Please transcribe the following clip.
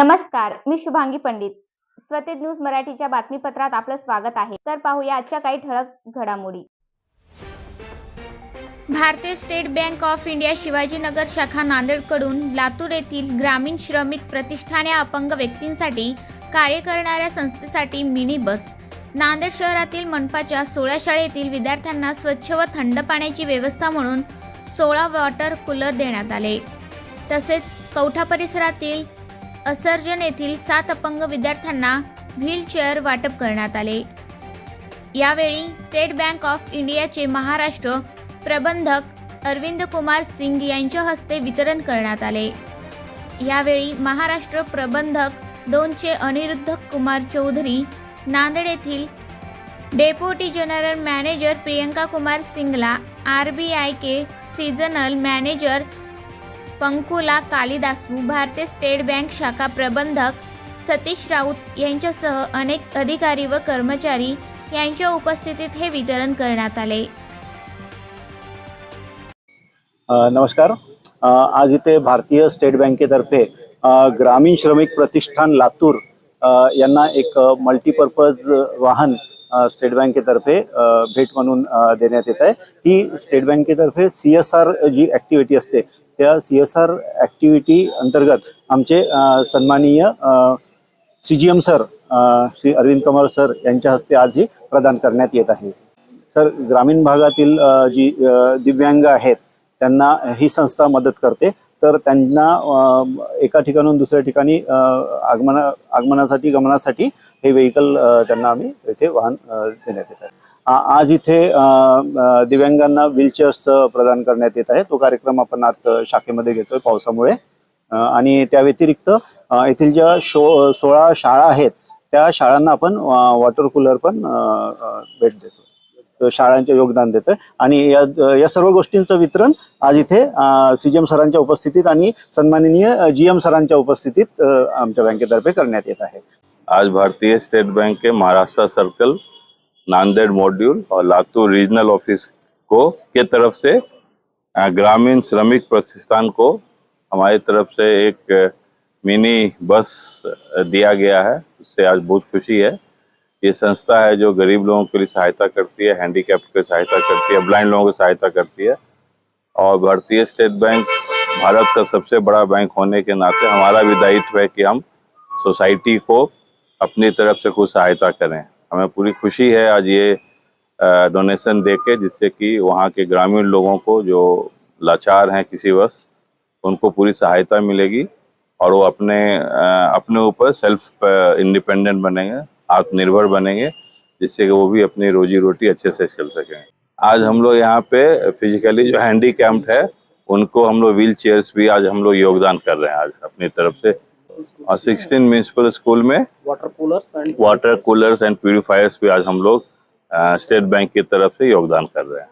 नमस्कार मी शुभांगी पंडित. स्वतेज न्यूज मराठीच्या बातमीपत्रात आपलं स्वागत आहे. तर पाहूया आजच्या काही ठळक घडामोडी. Bharatiya state bank of India Shivajinagar शाखा नांदेडकडून लातूर येथील ग्रामीण श्रमिक प्रतिष्ठान या अपंग व्यक्तींसाठी कार्य करणाऱ्या संस्थेसाठी मिनी बस. नांदेड शहरातील मनपाच्या सोळा शाळेतील विद्यार्थ्यांना स्वच्छ व थंड पाण्याची व्यवस्था म्हणून सोळा वॉटर कूलर देण्यात आले. तसेच कौठा परिसरातील असर्जन येथील सात अपंग विद्यार्थ्यांना व्हीलचेअर वाटप करण्यात आले. यावेळी स्टेट बँक ऑफ इंडियाचे महाराष्ट्र प्रबंधक अरविंद कुमार सिंग यांच्या हस्ते वितरण करण्यात आले. यावेळी महाराष्ट्र प्रबंधक दोनचे अनिरुद्ध कुमार चौधरी नांदेड येथील deputy general manager Priyanka Kumar Singla R B I K seasonal manager Pankula Kalidasu Bharatiya state bank शाखा प्रबंधक सतीश राऊत यांच्यासह अनेक अधिकारी व कर्मचारी यांच्या उपस्थितीत हे वितरण करण्यात आले. नमस्कार. आज इथे भारतीय स्टेट बँकेतर्फे ग्रामीण श्रमिक प्रतिष्ठान लातूर यांना एक मल्टीपर्पज वाहन स्टेट बँकेतर्फे भेट म्हणून देण्यात येत आहे. ही स्टेट बँकेतर्फे C S R G activity असते त्या सी एस आर ॲक्टिव्हिटी अंतर्गत आमचे सन्माननीय C G M sir Shri Arvind Kumar sir यांच्या हस्ते आज हे प्रदान करण्यात येत आहे. सर ग्रामीण भागातील जी दिव्यांग आहेत त्यांना ही संस्था मदत करते. तर त्यांना एका ठिकाणून दुसऱ्या ठिकाणी आगमना आगमनासाठी गमनासाठी हे व्हेकल त्यांना आम्ही इथे वाहन देण्यात येत आहे. आज इथे दिव्यांगांना व्हीलचेअर्स प्रदान करण्यात येत आहे. तो कार्यक्रम आपण आज शाखेमध्ये घेतोय पावसामुळे. आणि त्या व्यतिरिक्त येथील ज्या शो सोळा शाळा आहेत त्या शाळांना आपण वॉटर कूलर पण भेट देतो शाळांचे योगदान देतोय. आणि या या सर्व गोष्टींचं वितरण आज इथे सीजीएम सरांच्या उपस्थितीत आणि सन्माननीय जी एम सरांच्या उपस्थितीत आमच्या बँकेतर्फे करण्यात येत आहे. आज Bharatiya state bank Maharashtra circle Nanded module और लातूर रीजनल ऑफ़िस को, के तरफ़ से ग्रामीण श्रमिक प्रतिष्ठान को हमारी तरफ़ से एक मिनी बस दिया गया है। उससे आज बहुत खुशी है। ये संस्था है जो गरीब लोगों के लिए सहायता करती है हैंडीकैप की सहायता करती है, ब्लाइंड लोगों की सहायता करती है। और भारतीय स्टेट बैंक भारत का सबसे बड़ा बैंक होने के नाते हमारा भी दायित्व है कि हम सोसाइटी को अपनी तरफ़ से कुछ सहायता करें। हमें पूरी खुशी है आज ये डोनेशन दे के जिससे कि वहाँ के ग्रामीण लोगों को जो लाचार हैं किसी वश, उनको पूरी सहायता मिलेगी और वो अपने अपने ऊपर सेल्फ इंडिपेंडेंट बनेंगे, आत्मनिर्भर बनेंगे, जिससे कि वो भी अपनी रोजी रोटी अच्छे से चल सकें। आज हम लोग यहाँ पे फिजिकली जो हैंडी है, उनको हम लोग व्हील भी आज हम लोग योगदान कर रहे हैं आज अपनी तरफ़ से। सिक्सटीन म्यूनसिपल स्कूल में water coolers and water coolers and purifiers भी आज हम लोग स्टेट बैंक की तरफ से योगदान कर रहे हैं।